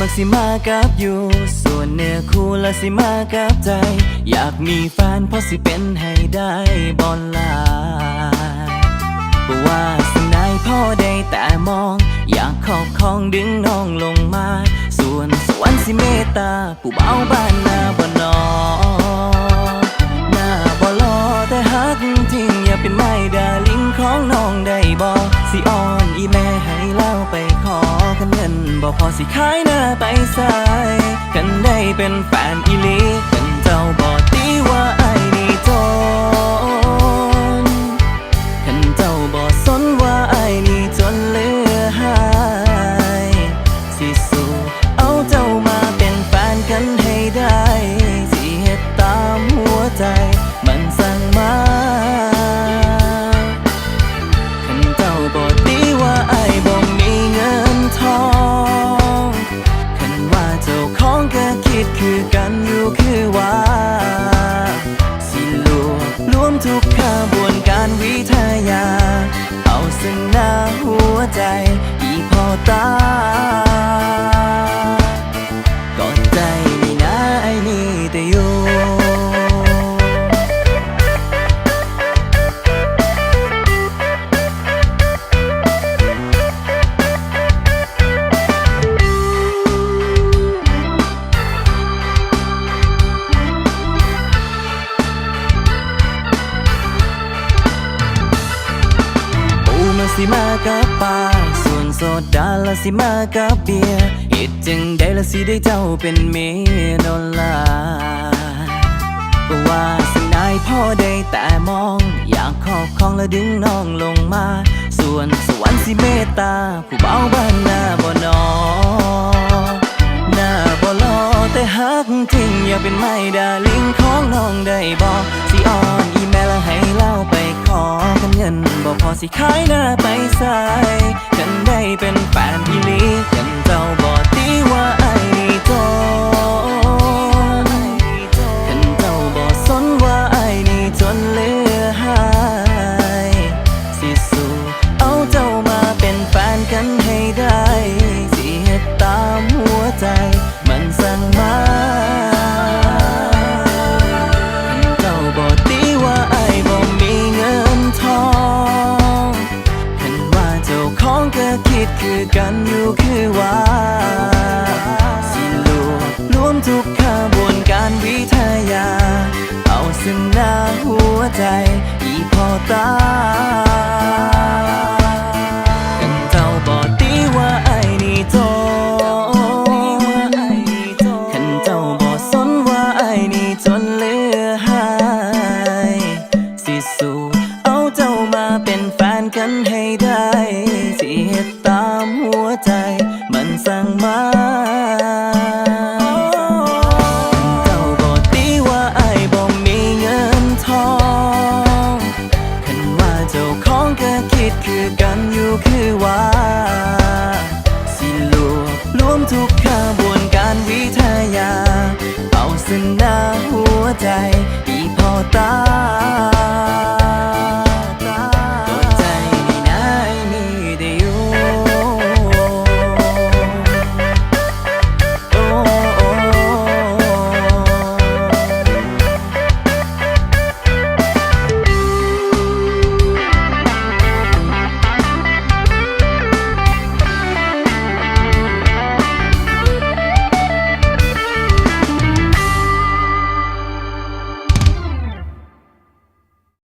มักสิมากับอยู่ ส่วนเนื้อคู่ละสิมากับใจ อยากมีแฟนเพราะสิเป็นให้ได้บอลลาบว่าสนายพ่อได้แต่มอง อยากขอบคองดึงน้องลงมา ส่วนสวรรค์สิเมตตา ผู้เบาบ้านนาบน พอสิขายหน้าไปสาย กันได้เป็นแฟนอีลี สหน้าหัวใจ อีพอตา สิมากับปลาส่วนโซดาละสิมากับเบียร์เหตุจึงได้ละสิได้เจ้าเป็นเมียดอลลาก็ว่าสิ่งใดพ่อได้แต่มอง อยากขอบคองและดึงน้องลงมา ส่วนสวรรค์สิเมตตา ผู้เบาบ้านนาบ่นอหน้าบ่รอแต่ฮักจริงอย่าเป็นไม่ดาลิงของน้องได้บอกสิอ่อนอีแม่ละให้เล่าไป ขอกันเงินบ่พอสิขายหน้าไปใส่กันได้เป็นแฟนอีหลีกันเจ้าบ่ตีว่าไอ้นี่จนกันเจ้าบ่สนว่าไอ้นี่จนเลือหายสิสู้เอาเจ้ามาเป็นแฟนกันให้ได้ สิเฮ็ดตามหัวใจ มันสั่งมา กันให้ได้ที่เหตุตามหัวใจ มันสั่งมาเจ้าบอกดีว่าไอ้บ่มีเงินทองคัว่าเจ้าของก็คิดคือกันอยู่คือว่า สิลวบรวมทุกขบวนการวิทยา เอาสนาหัวใจ